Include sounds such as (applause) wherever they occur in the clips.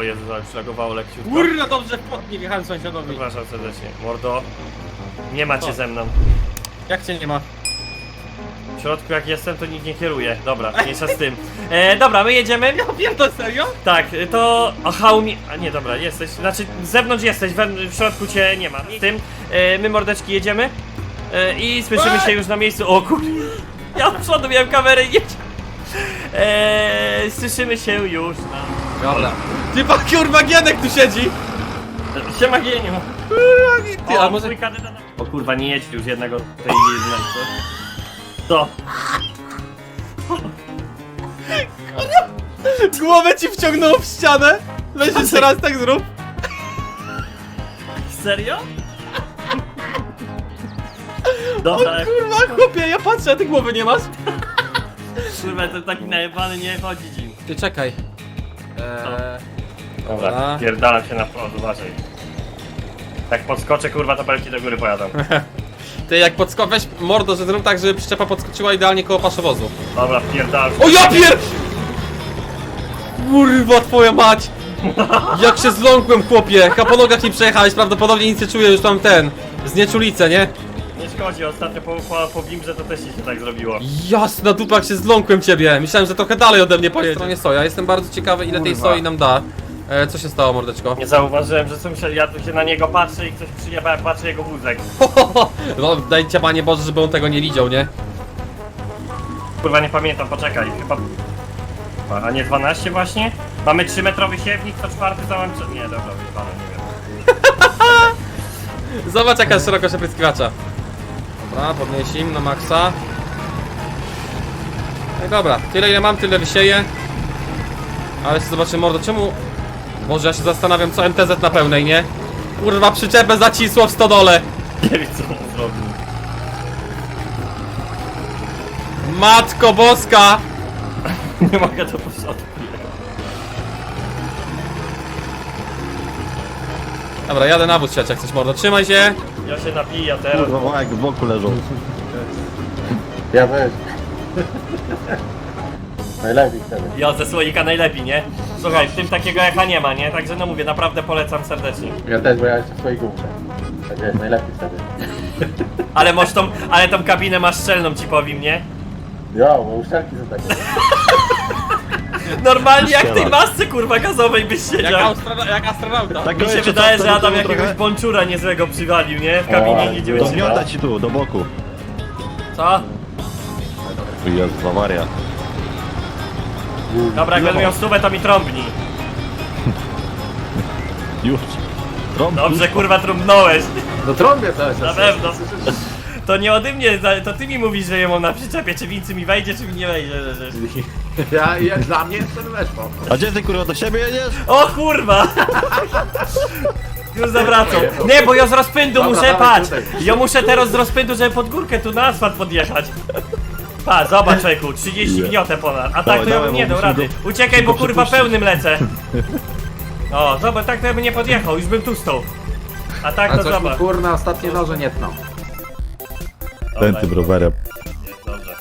O Jezu, ale przylagowało lekciutko. Kurna, dobrze w płot nie wjechałem sąsiadowi. Przepraszam serdecznie. Mordo, nie macie Co? ze mną. Jak cię nie ma? W środku jak jestem, to nikt nie kieruje. Dobra, (laughs) mniejsza z tym. E, dobra, my jedziemy. Ja pierdolę, serio? Tak, to... Aha, umie... A nie, dobra, jesteś. Znaczy, z zewnątrz jesteś, we, w środku cię nie ma. Z tym, e, my mordeczki jedziemy. E, I słyszymy się już na miejscu. O kur... Ja w przodu miałem kamerę i jedzie. E, słyszymy się już na... Dobra. Ty pan kurwa Gienek tu siedzi! Siema Gieniu. Ty, o, a może... kandydat... O kurwa, nie jedź już jednego tej co? To. Głowę ci wciągnął w ścianę! Weź jeszcze raz tak zrób. Serio? Dobra, Kurwa, chłopie, ja patrzę, a ty głowy nie masz. kurwa, to taki najebany nie chodzi im. Ty czekaj. Eee... Dobra, Dobra. pierdalam się na prąd, uważaj. Jak podskoczę, kurwa, to belki do góry pojadą. (laughs) Ty jak podsko... weź mordo, że zrób tak, żeby przyczepa podskoczyła idealnie koło paszowozu. Dobra, pierdalam. O ja pier... Kurwa twoja mać! Jak się zląkłem chłopie! Chyba po nogach nie przejechałeś, prawdopodobnie nic nie czuję, już tam ten... Znieczulicę, nie? Szkodzi, ostatnio po, po, po Bimbrze to też się tak zrobiło. Jasna dupa, jak się zląkłem ciebie! Myślałem, że trochę dalej ode mnie pojedzie. stronie soja, jestem bardzo ciekawy ile tej Kurwa. soi nam da. E, co się stało, mordeczko? Nie zauważyłem, że sąsiad, ja tu się na niego patrzę i ktoś przyjeba, jak patrzy jego wózek. No dajcie panie Boże, żeby on tego nie widział, nie? Kurwa, nie pamiętam, poczekaj, chyba... A nie 12 właśnie? Mamy 3-metrowy siewnik, to czwarty załączy... Nie, dobra, wyjebane, nie wiem. (laughs) Zobacz jaka szerokość opryskiwacza. Dobra, podniesim na maksa. No i dobra, tyle ile mam, tyle wysieję. Ale jeszcze zobaczymy mordo, czemu... Boże, ja się zastanawiam co MTZ na pełnej, nie? Kurwa, przyczepę zacisło w stodole. Nie wiem, co on zrobił. Matko boska! (laughs) Nie mogę to poszedł. Dobra, jadę na wóz siać jak coś mordo, trzymaj się. Ja się napiję teraz. Kurwa, jak w boku leżą. Ja też. Najlepiej wtedy. Ja ze słoika najlepiej, nie? Słuchaj, w tym takiego echa nie ma, nie? Także no mówię, naprawdę polecam serdecznie. Ja też, bo ja jeszcze w swojej gumce. Tak jest, najlepiej wtedy. Ale masz tą, ale tą kabinę masz szczelną ci powiem, nie? Jo, bo uszczelki są takie. Normalnie jak w tej masce kurwa gazowej byś Jak, siedział. jak astronauta. Tak Mi się wydaje, że Adam jakiegoś bączura niezłego przywalił, nie? W kabinie nie to dzieje Dogniota ci tu, do boku. Co? Jest awaria. Dobra, jak będę miał stówę, to mi trąbnij. (laughs) Już. Trąb, Dobrze, kurwa, trąbnąłeś. No trąbię też. Na pewno. To nie ode mnie, za- to ty mi mówisz, że je mam na przyczepie, czy wincy mi wejdzie, czy mi nie wejdzie. że- że- (laughs) (laughs) Ja, ja, dla mnie jest ten weszło. A gdzie ty kurwa do siebie jedziesz? O kurwa! Już zawracam. Nie, bo ja z rozpędu Dobra, muszę, dawaj patrz! tutaj. Ja muszę teraz z rozpędu, żeby pod górkę tu na asfalt podjechać. Pa, zobacz czeku, 30 gniotę ponad. A tak Dawaj, to ja bym nie bo dał musimy rady. go Uciekaj, bo kurwa przepuścić. pełnym lecę. (laughs) O, zobacz, tak to ja bym nie podjechał, już bym tu stał. A tak A to coś mi zobacz. kurna ostatnie noże nie tną. Ten tym rowerem. Jest dobrze.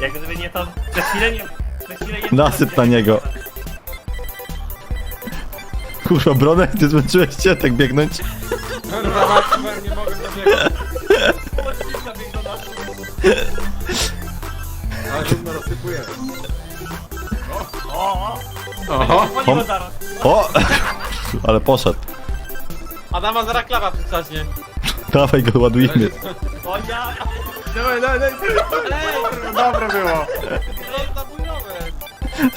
Jak gdyby nie to, przez chwilę nie... Nasyp na niego. Kurwa, Bronek, ty zmęczyłeś się tak biegnąć? Kurwa, mać, nie mogę dobiegać. Ale trudno rozsypuje. O, Oho. o, paliwo zaraz. O! Ale poszedł. Adama zaraz klawa przycaśnie. Dawaj go, ładujmy. O ja... Dawaj, dawaj, dawaj. Dobre było.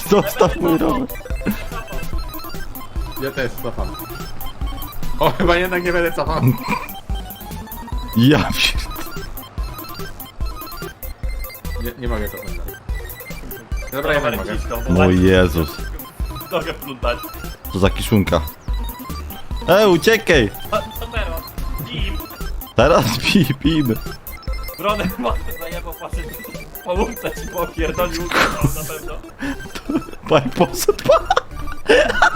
Zostaw mój rower. Ja też cofam. O, chyba jednak nie będę cofał. Ja pier... Nie, nie mogę cofać. Dobra, jednak mogę. Mój Jezus. Nogę plutać. To za kiszunka. E, uciekaj! Co teraz? Pij, pijmy. Bronek może zajebał pasy. Połówce ci popierdolił na pewno. Pan poszedł. pa- (laughs)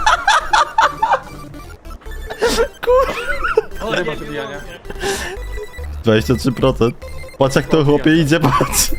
O, Ile ma nie, wybijania? nie, 23%. Patrz jak to chłopie idzie, patrz.